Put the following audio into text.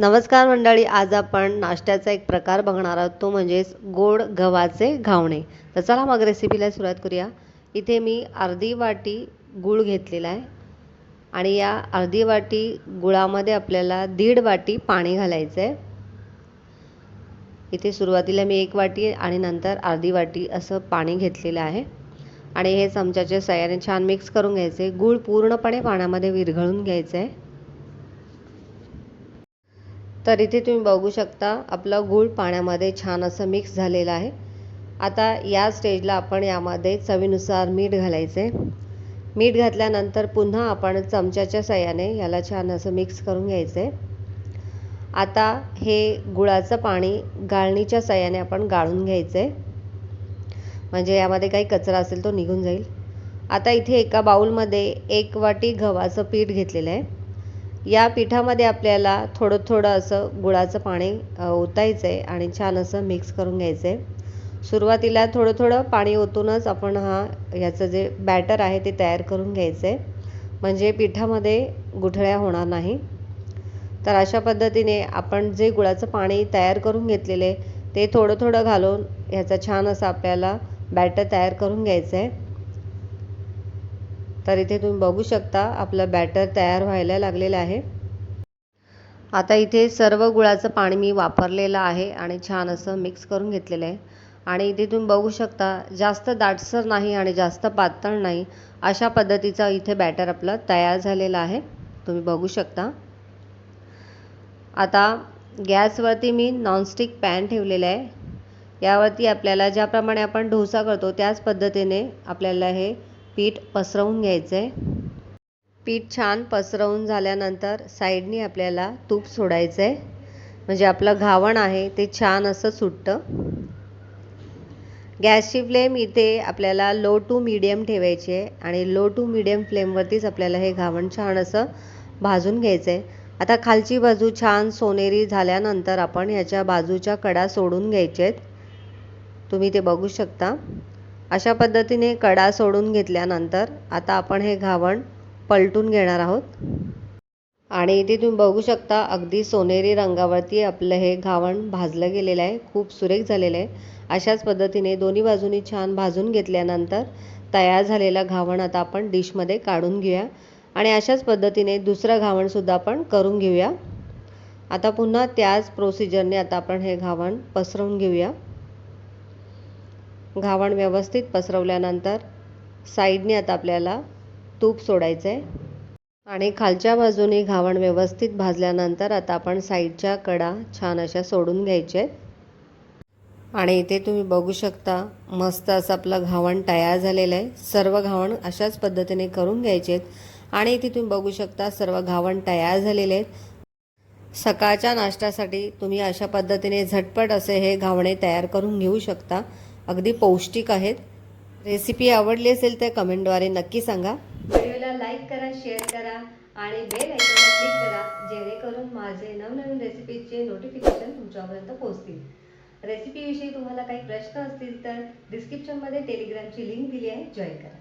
नमस्कार मंडळी आज आपण नाश्त्याचा एक प्रकार बघणार आहोत. तो म्हणजेच गोड गव्हाचे घावणे. तर चला मग रेसिपीला सुरुवात करूया. इथे मी अर्धी वाटी गूळ घेतलेला आहे. आणि या अर्धी वाटी गुळामध्ये आपल्याला दीड वाटी पाणी घालायचं आहे इथे सुरुवातीला मी एक वाटी आणि नंतर अर्धी वाटी असं पाणी घेतलेलं आहे. आणि हे चमच्याच्या सहाय्याने छान मिक्स करून घ्यायचे. गूळ पूर्णपणे पाण्यामध्ये विरघळून घ्यायचं आहे तर इथे तुम्ही बघू शकता आपलं गूळ पाण्यामध्ये छान असं मिक्स झालेलं आहे. आता या स्टेजला आपण यामध्ये चवीनुसार मीठ घालायचं. मीठ घातल्यानंतर पुन्हा आपण चमच्याच्या सहाय्याने याला छान असं मिक्स करून घ्यायचं. आहे आता हे गुळाचं पाणी गाळणीच्या साह्याने आपण गाळून घ्यायचं. आहे म्हणजे यामध्ये काही कचरा असेल तो निघून जाईल. आता इथे एका बाऊलमध्ये एक वाटी गव्हाचं पीठ घेतलेलं आहे. या पिठामध्ये आपल्याला थोडं थोडं असं गुळाचं पाणी ओतायचं आहे आणि छान असं मिक्स करून घ्यायचं आहे सुरुवातीला थोडं थोडं पाणी ओतूनच आपण हा ह्याचं जे बॅटर आहे ते तयार करून घ्यायचं आहे म्हणजे पिठामध्ये गुठळ्या होणार नाही. तर अशा पद्धतीने आपण जे गुळाचं पाणी तयार करून घेतलेले ते थोडं थोडं घालून ह्याचा छान असं आपल्याला बॅटर तयार करून घ्यायचं आहे तर इथे तुम्ही बघू शकता आपलं बॅटर तयार व्हायला लागलेलं आहे. आता इथे सर्व गुळाचं पाणी मी वापरलेलं आहे आणि छान असं मिक्स करून घेतलेलं आहे. आणि इथे तुम्ही बघू शकता जास्त दाटसर नाही आणि जास्त पातळ नाही अशा पद्धतीचा इथे बॅटर आपलं तयार झालेलं आहे. तुम्ही बघू शकता. आता गॅसवरती मी नॉनस्टिक पॅन ठेवलेलं आहे. यावरती आपल्याला ज्याप्रमाणे आपण डोसा करतो त्याच पद्धतीने आपल्याला हे पीठ पसरवून घ्यायचं आहे पीठ छान पसरवून झाल्यानंतर साईडनी आपल्याला तूप सोडायचं आहे म्हणजे आपलं घावण आहे ते छान असं सुटतं. गॅसची फ्लेम इथे आपल्याला लो टू मीडियम ठेवायची आहे आणि लो टू मीडियम फ्लेमवरतीच आपल्याला हे घावण छान असं भाजून घ्यायचं आहे आता खालची बाजू छान सोनेरी झाल्यानंतर आपण ह्याच्या बाजूच्या कडा सोडून घ्यायच्या आहेत तुम्ही ते बघू शकता. अशा पद्धतीने कडा सोडून घेतल्यानंतर आता आपण हे घावण पलटून घेणार आहोत. आणि इथे तुम्ही बघू शकता अगदी सोनेरी रंगावरती आपलं हे घावण भाजलं गेलेलं आहे. खूप सुरेख झालेलं आहे. अशाच पद्धतीने दोन्ही बाजूनी छान भाजून घेतल्यानंतर तयार झालेलं घावण आता आपण डिशमध्ये काढून घेऊया. आणि अशाच पद्धतीने दुसरं घावणसुद्धा आपण करून घेऊया. आता पुन्हा त्याच प्रोसिजरने आता आपण हे घावण पसरवून घेऊया. घावण व्यवस्थित पसरवल्यानंतर साईडने आता आपल्याला तूप सोडायचं आहे आणि खालच्या बाजूने घावण व्यवस्थित भाजल्यानंतर आता आपण साईडच्या कडा छान अशा सोडून घ्यायच्या आहेत आणि इथे तुम्ही बघू शकता मस्त असं आपलं घावण तयार झालेलं आहे. सर्व घावण अशाच पद्धतीने करून घ्यायचे आहेत. आणि इथे तुम्ही बघू शकता सर्व घावण तयार झालेले आहेत. सकाळच्या नाश्त्यासाठी तुम्ही अशा पद्धतीने झटपट असे हे घावणे तयार करून घेऊ शकता. अगदी पौष्टिक आहेत. रेसिपी आवडली असेल तर कमेंटद्वारे नक्की सांगा. व्हिडिओला लाईक करा शेअर करा आणि बेल आयकॉनला क्लिक करा जेणेकरून माझे नवनवीन रेसिपीचे नोटिफिकेशन तुमच्यापर्यंत पोहोचतील. रेसिपीविषयी तुम्हाला काही प्रश्न असतील तर डिस्क्रिप्शनमध्ये टेलिग्रामची लिंक दिली आहे. जॉईन करा.